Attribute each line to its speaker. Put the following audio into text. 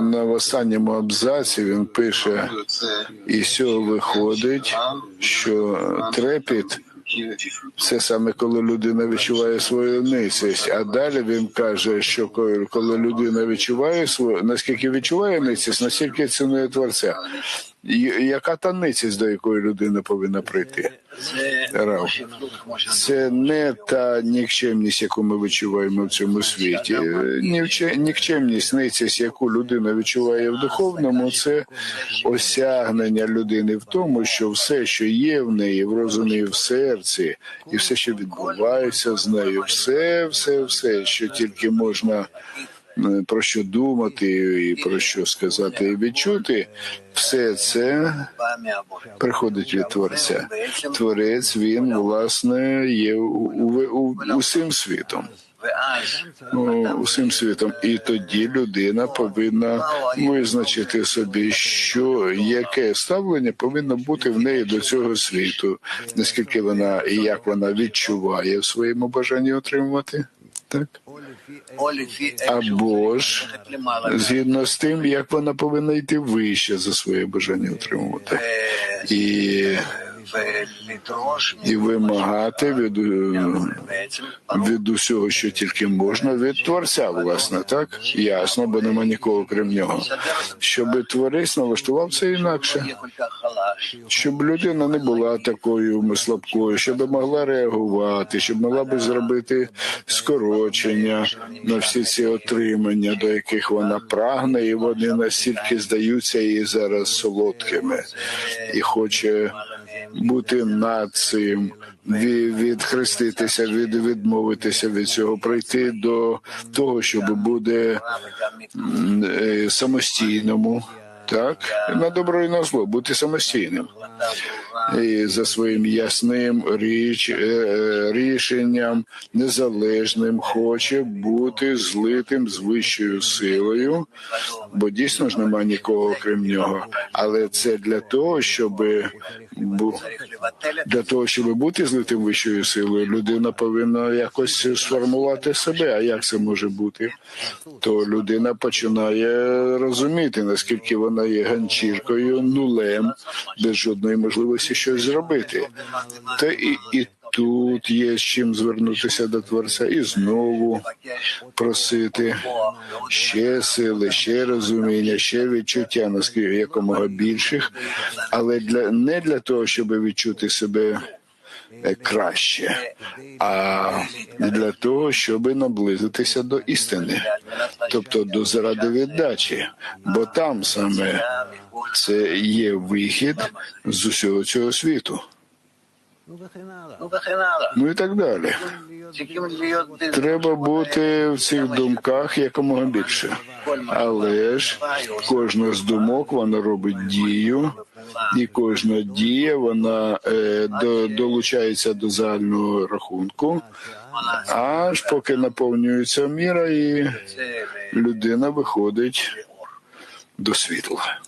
Speaker 1: На в останньому абзаці він пише, і з виходить, що трепіт це саме коли людина відчуває свою ницість. А далі він каже, що коли- коли людина відчуває свою, наскільки відчуває ницість, настільки цінує творця. Яка та ницість, до якої людина повинна прийти? Рав. Це не та нікчемність, яку ми відчуваємо в цьому світі. Нікчемність, ницість, яку людина відчуває в духовному, це осягнення людини в тому, що все, що є в неї, в розумі, в серці, і все, що відбувається з нею, все, все, все, що тільки можна про що думати і про що сказати і відчути, все це приходить від творця. Творець він власне є усім світом. Усім світом, і тоді людина повинна визначити собі, що яке ставлення повинно бути в неї до цього світу, наскільки вона і як вона відчуває в своєму бажанні отримувати, так. Або ж згідно з тим, як вона повинна йти вище за своє бажання отримувати, і, і вимагати від, е, від усього, що тільки можна, від творця, власне, так? Ясно, бо нема нікого крім нього. Щоб творець це інакше, щоб людина не була такою слабкою, щоб могла реагувати, щоб могла би зробити скорочення на всі ці отримання, до яких вона прагне, і вони настільки здаються їй зараз солодкими, і хоче бути над цим, відхреститися, від відмовитися від цього, прийти до того, щоб буде е, самостійному. Так, на добро і на зло, бути самостійним і за своїм ясним річ, е, е, рішенням, незалежним, хоче бути злитим з вищою силою, бо дійсно ж немає нікого крім нього. Але це для того, щоб для того, щоб бути злитим вищою силою, людина повинна якось сформувати себе. А як це може бути? То людина починає розуміти, наскільки вона є ганчіркою, нулем, без жодної можливості щось зробити. Та і, і тут є з чим звернутися до творця і знову просити. Ще сили, ще розуміння, ще відчуття, наскільки якомога більших, але для не для того, щоб відчути себе е, краще, а для того, щоб наблизитися до істини, тобто до заради віддачі, бо там саме це є вихід з усього цього світу. Ну і так далі. Треба бути в цих думках якомога більше. Але ж кожна з думок вона робить дію, і кожна дія вона е, до, долучається до загального рахунку, аж поки наповнюється міра, і людина виходить до світла.